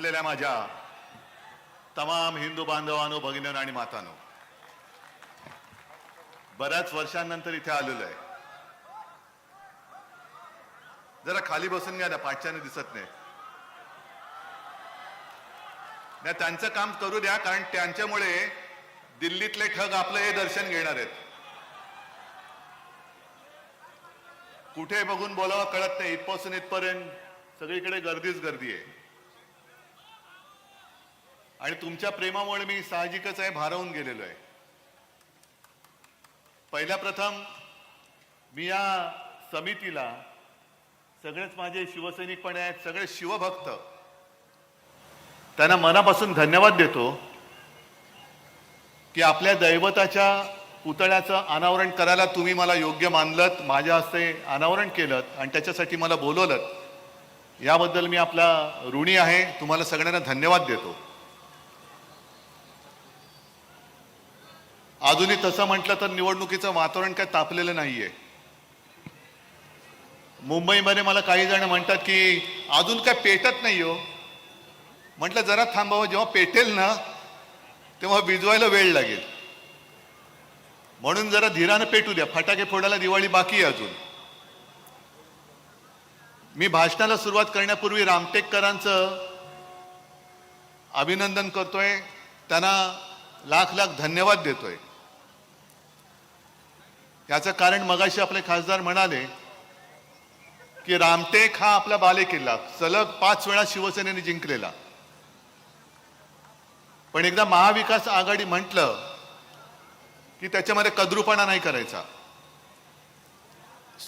थांबलेल्या माझ्या तमाम हिंदू बांधवांनो भगिनीनो आणि मातानो. बऱ्याच वर्षांनंतर इथे आलेलो आहे. जरा खाली बसून घ्या ना पाठच्याने दिसत नाही. नाही त्यांचं काम करू द्या कारण त्यांच्यामुळे दिल्लीतले ठग आपलं हे दर्शन घेणार आहेत. कुठे बघून बोलावं कळत नाही इथपासून इथपर्यंत सगळीकडे गर्दीच गर्दी आहे. आणि तुमच्या प्रेमामुळे मी साहजिकच आहे भारावून गेलेलो आहे. पहिल्या प्रथम मी या समितीला सगळेच माझे शिवसैनिक पण आहेत सगळे शिवभक्त. त्यांना मनापासून धन्यवाद देतो की आपल्या दैवताच्या पुतळ्याचं अनावरण करायला तुम्ही मला योग्य मानलत माझ्या हस्ते अनावरण केलं आणि त्याच्यासाठी मला बोलवलं याबद्दल मी आपला ऋणी आहे तुम्हाला सगळ्यांना धन्यवाद देतो. अजूनही तसं म्हटलं तर निवडणुकीचं वातावरण काय तापलेलं नाहीये. मुंबईमध्ये मला काही जण म्हणतात की अजून काय पेटत नाही हो. म्हटलं जरा थांबावं हो, जेव्हा पेटेल ना तेव्हा विजवायला वेळ लागेल. म्हणून जरा धीरानं पेटू द्या फटाके फोडायला दिवाळी बाकी आहे अजून. मी भाषणाला सुरुवात करण्यापूर्वी रामटेककरांचं अभिनंदन करतोय. त्यांना लाख लाख धन्यवाद देतोय. याचं कारण मगाशी आपले खासदार म्हणाले की रामटेक हा आपला बालेकिल्ला. सलग पाच वेळा शिवसेनेने जिंकलेला. पण एकदा महाविकास आघाडी म्हटलं की त्याच्यामध्ये कद्रुपणा नाही करायचा.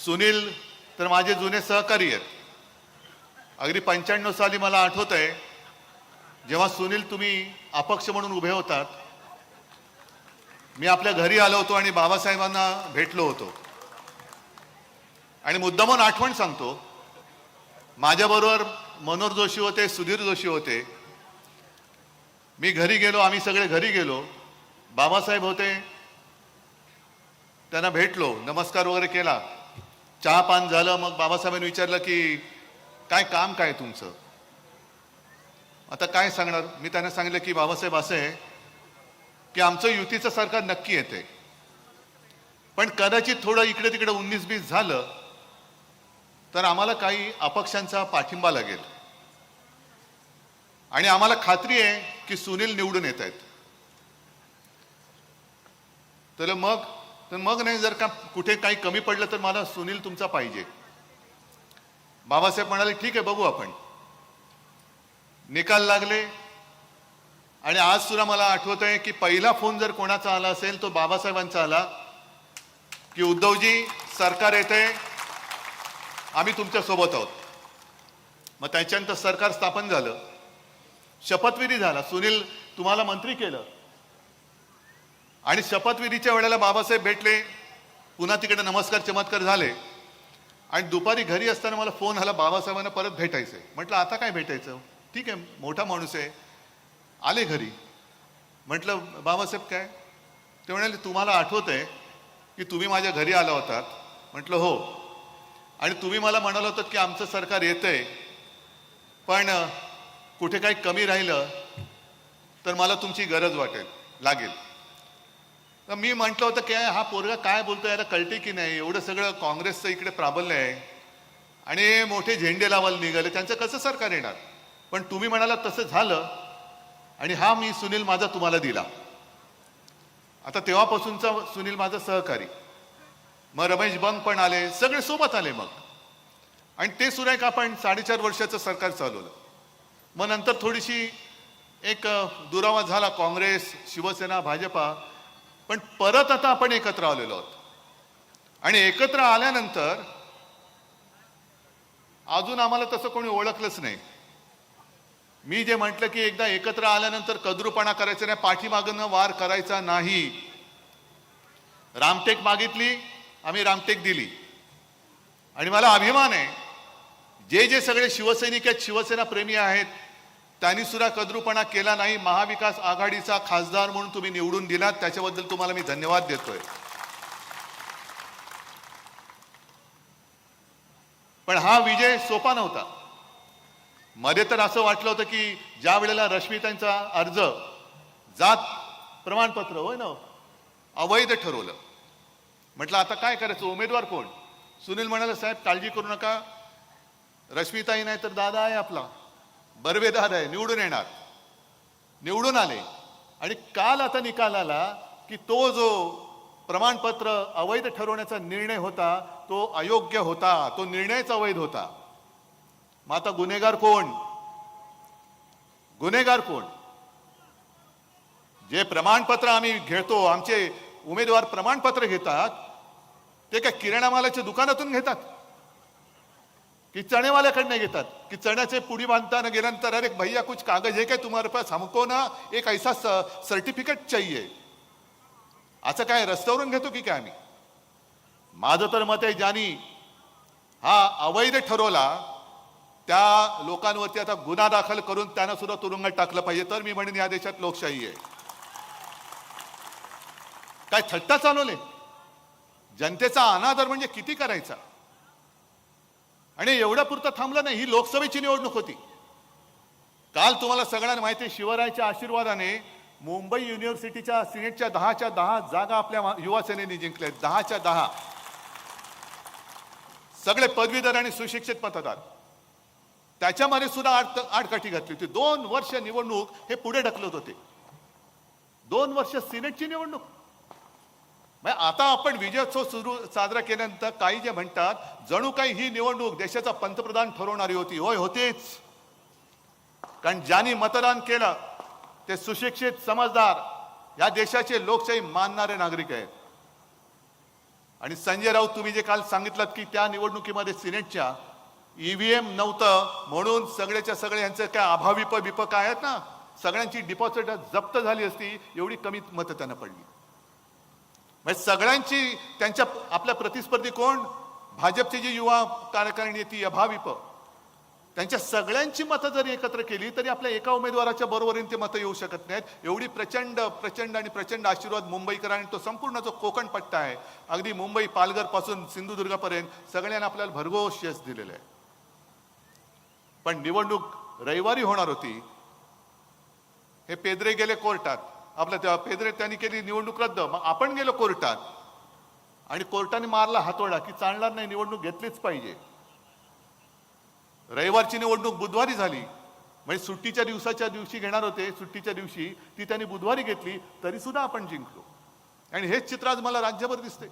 सुनील तर माझे जुने सहकारी आहेत. अगदी पंच्याण्णव साली मला आठवत आहे जेव्हा सुनील तुम्ही अपक्ष म्हणून उभे होतात मी आपल्या घरी आलो होतो आणि बाबासाहेबांना भेटलो होतो. आणि मुद्दामून आठवण सांगतो माझ्याबरोबर मनोहर जोशी होते सुधीर जोशी होते. मी घरी गेलो आम्ही सगळे घरी गेलो. बाबासाहेब होते त्यांना भेटलो नमस्कार वगैरे केला. चहा पान झालं मग बाबासाहेबांनी विचारलं की काय काम काय तुमचं? आता काय सांगणार? मी त्यांना सांगितलं की बाबासाहेब असं आहे की आमचं युतीचं सरकार नक्की येते. पण कदाचित थोडं इकडे तिकडे उन्नीस बीस झालं तर आम्हाला काही अपक्षांचा पाठिंबा लागेल. आणि आम्हाला खात्री आहे की सुनील निवडून येत आहेत. तर मग तर मग नाही जर का कुठे काही कमी पडलं तर मला सुनील तुमचा पाहिजे. बाबासाहेब म्हणाले ठीक आहे बघू आपण. निकाल लागले आणि आज सुद्धा मला आठवत आहे की पहिला फोन जर कोणाचा आला असेल तो बाबासाहेबांचा आला की उद्धवजी सरकार येते आम्ही तुमच्यासोबत आहोत. मग त्याच्यानंतर सरकार स्थापन झालं. शपथविधी झाला. सुनील तुम्हाला मंत्री केलं. आणि शपथविधीच्या वेळेला बाबासाहेब भेटले. पुन्हा तिकडे नमस्कार चमत्कार झाले. आणि दुपारी घरी असताना मला फोन आला बाबासाहेबांना परत भेटायचंय. म्हटलं आता काय भेटायचं? ठीक आहे मोठा माणूस आहे. आले घरी. म्हटलं बाबासाहेब काय? ते म्हणाले तुम्हाला आठवत आहे की तुम्ही माझ्या घरी आला होतात. म्हटलं हो. आणि तुम्ही मला म्हणाल होतं की आमचं सरकार येतं आहे पण कुठे काही कमी राहिलं तर मला तुमची गरज वाटेल लागेल. तर मी म्हटलं होतं की हा पोरगा काय बोलतो याला कळते की नाही? एवढं सगळं काँग्रेसचं इकडे प्राबल्य आहे. आणि मोठे झेंडे लावायला निघाले. त्यांचं कसं सरकार येणार? पण तुम्ही म्हणाला तसं झालं. आणि हा मी सुनील माझा तुम्हाला दिला. आता तेव्हापासूनचा सुनील माझा सहकारी. मग रमेश बंग पण आले सगळे सोबत आले मग. आणि ते सुद्धा एक आपण साडेचार वर्षाचं सरकार चालवलं. मग नंतर थोडीशी एक दुरावा झाला काँग्रेस शिवसेना भाजपा. पण परत आता आपण एकत्र आलेलो आहोत. आणि एकत्र आल्यानंतर अजून आम्हाला तसं कोणी ओळखलंच नाही. मी जे म्हटलं की एकदा एकत्र आल्यानंतर कद्रूपणा करायचा नाही पाठीमागनं वार करायचा नाही. रामटेक मागितली आम्ही रामटेक दिली. आणि मला अभिमान आहे जे जे सगळे शिवसैनिक आहेत शिवसेना प्रेमी आहेत त्यांनी सुद्धा कद्रूपणा केला नाही. महाविकास आघाडीचा खासदार म्हणून तुम्ही निवडून दिलात त्याच्याबद्दल तुम्हाला मी धन्यवाद देतोय. पण हा विजय सोपा नव्हता. मध्ये तर असं वाटलं होतं की ज्या वेळेला रश्मितांचा अर्ज जात प्रमाणपत्र होय ना अवैध ठरवलं. म्हटलं आता काय करायचं? उमेदवार कोण? सुनील म्हणाले साहेब काळजी करू नका. रश्मिताई नाही तर दादा आहे आपला. बर्वेदार आहे निवडून येणार. निवडून आले. आणि काल आता निकाल आला की तो जो प्रमाणपत्र अवैध ठरवण्याचा निर्णय होता तो अयोग्य होता. तो निर्णयच अवैध होता. मग आता गुन्हेगार कोण? गुन्हेगार कोण? जे प्रमाणपत्र आम्ही घेतो आमचे उमेदवार प्रमाणपत्र घेतात ते काय किराणा मालाच्या दुकानातून घेतात? कि चणेवाल्याकडनं घेतात? की चण्याचे पुडी बांधताना गेल्यानंतर अरे भैया कुछ कागज है काय तुम्हाला पास? हमको ना एक ऐसा सर्टिफिकेट चाहिए. असं काय रस्त्यावरून घेतो की काय आम्ही? माझं तर मत आहे ज्यांनी हा अवैध ठरवला त्या लोकांवरती आता गुन्हा दाखल करून त्यांना सुद्धा तुरुंगात टाकलं पाहिजे. तर मी म्हणेन या देशात लोकशाही आहे. काय थट्टा चालवले? जनतेचा अनादर म्हणजे किती करायचा? आणि एवढ्या पुरतं थांबलं नाही ही लोकसभेची निवडणूक होती. काल तुम्हाला सगळ्यांना माहिती आहे शिवरायाच्या आशीर्वादाने मुंबई युनिव्हर्सिटीच्या सिनेटच्या दहाच्या दहा जागा आपल्या युवा सेनेने जिंकल्या आहेत. दहाच्या दहा. सगळे पदवीधर आणि सुशिक्षित मतदार. त्याच्यामध्ये सुद्धा आड आडकाठी घातली होती. दोन वर्ष निवडणूक हे पुढे ढकलत होते. दोन वर्ष सिनेटची निवडणूक. म्हणजे आता आपण विजयोत्सव सुरू साजरा केल्यानंतर काही जे म्हणतात जणू काही ही निवडणूक देशाचा पंतप्रधान ठरवणारी होती. होय होतीच. कारण ज्यांनी मतदान केलं ते सुशिक्षित समजदार या देशाचे लोकशाही मानणारे नागरिक आहेत. आणि संजय राऊत तुम्ही जे काल सांगितलं की त्या निवडणुकीमध्ये सिनेटच्या ईव्हीएम नव्हतं म्हणून सगळ्याच्या सगळे यांचं काय अभाविप बिप काय आहेत ना सगळ्यांची डिपॉझिट जप्त झाली असती एवढी कमी मतं त्यांना पडली. म्हणजे सगळ्यांची त्यांच्या आपल्या प्रतिस्पर्धी कोण? भाजपची जी युवा कार्यकारिणी ती अभाविप त्यांच्या सगळ्यांची मतं जरी एकत्र केली तरी आपल्या एका उमेदवाराच्या बरोबरीने ते मतं येऊ शकत नाहीत. एवढी प्रचंड प्रचंड आणि प्रचंड आशीर्वाद मुंबईकरांनी आणि तो संपूर्ण जो कोकण पट्टा आहे अगदी मुंबई पालघरपासून सिंधुदुर्गापर्यंत सगळ्यांना आपल्याला भरघोस यश दिलेलं आहे. पण निवडणूक रविवारी होणार होती. हे पेदरे गेले कोर्टात. आपल्या तेव्हा पेदरे त्यांनी केली निवडणूक रद्द. मग आपण गेलो कोर्टात. आणि कोर्टाने मारला हातोडा की चालणार नाही निवडणूक घेतलीच पाहिजे. रविवारची निवडणूक बुधवारी झाली. म्हणजे सुट्टीच्या दिवसाच्या दिवशी घेणार होते. सुट्टीच्या दिवशी ती त्यांनी बुधवारी घेतली तरी सुद्धा आपण जिंकलो. आणि हेच चित्र आज मला राज्यभर दिसते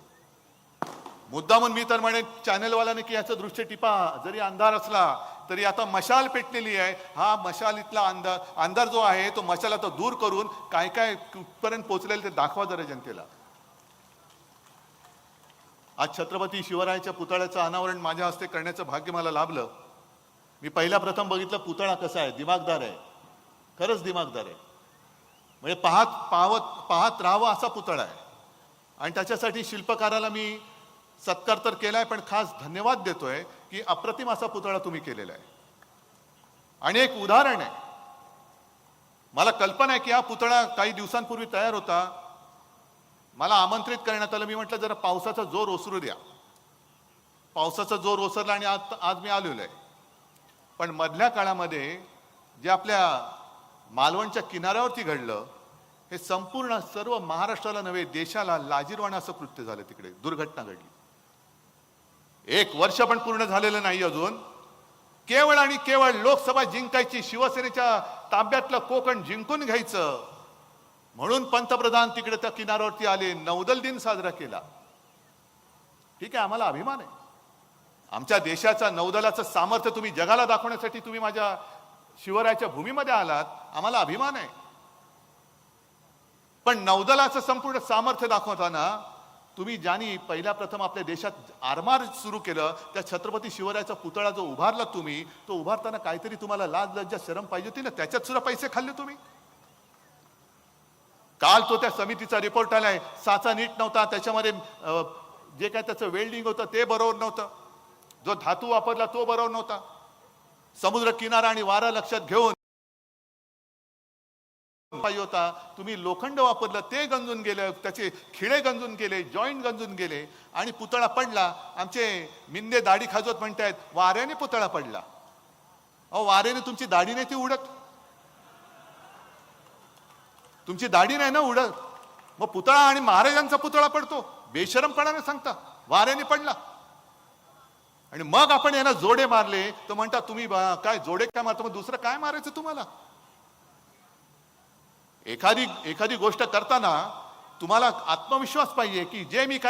मुद्दामून मी तर म्हणे चॅनलवाल्याने की याचं दृश्य टिपा. जरी अंधार असला तरी आता मशाल पेटलेली आहे. हा मशालीतला अंधार अंधार जो आहे तो मशाल आता दूर करून काय काय कुठपर्यंत पोहोचलेलं ते दाखवा जरा जनतेला. आज छत्रपती शिवरायाच्या पुतळ्याचं अनावरण माझ्या हस्ते करण्याचं भाग्य मला लाभलं. मी पहिल्या प्रथम बघितलं पुतळा कसा आहे दिमागदार आहे. खरंच दिमागदार आहे. म्हणजे पाहत पाहत पाहत राहावं असा पुतळा आहे. आणि त्याच्यासाठी शिल्पकाराला मी सत्कार तर केलाय पण खास धन्यवाद देतोय की अप्रतिम असा पुतळा तुम्ही केलेला आहे. आणि एक उदाहरण आहे. मला कल्पना आहे की हा पुतळा काही दिवसांपूर्वी तयार होता. मला आमंत्रित करण्यात आलं. मी म्हटलं जरा पावसाचा जोर ओसरू द्या. पावसाचा जोर ओसरला आणि आज आज मी आलेलो आहे. पण मधल्या काळामध्ये जे आपल्या मालवणच्या किनाऱ्यावरती घडलं हे संपूर्ण सर्व महाराष्ट्राला नव्हे देशाला लाजीरवाणं असं कृत्य झालं तिकडे. दुर्घटना घडली. एक वर्ष पण पूर्ण झालेलं नाही अजून. केवळ आणि केवळ लोकसभा जिंकायची शिवसेनेच्या ताब्यातलं कोकण जिंकून घ्यायचं. म्हणून पंतप्रधान तिकडे त्या किनाऱ्यावरती आले नौदल दिन साजरा केला. ठीक आहे आम्हाला अभिमान आहे. आमच्या देशाचा नौदलाचं सामर्थ्य तुम्ही जगाला दाखवण्यासाठी तुम्ही माझ्या शिवरायाच्या भूमीमध्ये आलात आम्हाला अभिमान आहे. पण नौदलाचं संपूर्ण सामर्थ्य दाखवताना तुम्ही ज्यांनी पहिल्या प्रथम आपल्या देशात आरमार सुरू केलं त्या छत्रपती शिवरायाचा पुतळा जो उभारला तुम्ही तो उभारताना काहीतरी तुम्हाला लाज लज्जा शरम पाहिजे होती ना? त्याच्यात सुद्धा पैसे खाल्ले तुम्ही? काल तो त्या समितीचा रिपोर्ट आलाय. साचा नीट नव्हता त्याच्यामध्ये जे काय त्याचं वेल्डिंग होतं ते बरोबर नव्हतं. जो धातू वापरला तो बरोबर नव्हता. समुद्र किनारा आणि वारा लक्षात घेऊन पाहिजे होता. तुम्ही लोखंड वापरलं ते गंजून गेलं त्याचे खिळे गंजून गेले जॉईंट गंजून गेले आणि पुतळा पडला. आमचे मिंदे दाढी खाजवत म्हणतायत वाऱ्याने पुतळा पडला. अहो वाऱ्याने तुमची दाढी नाही ती उडत? तुमची दाढी नाही ना उडत? मग पुतळा आणि महाराजांचा पुतळा पडतो. बेशरमपणाने सांगता वाऱ्याने पडला. आणि मग आपण यांना जोडे मारले. तर म्हणता तुम्ही काय जोडे काय मारतो? मग दुसरं काय मारायचं तुम्हाला? एखादी एखादी गोष्ट करताना तुम्हाला आत्मविश्वास पाहिजे की जे मी काय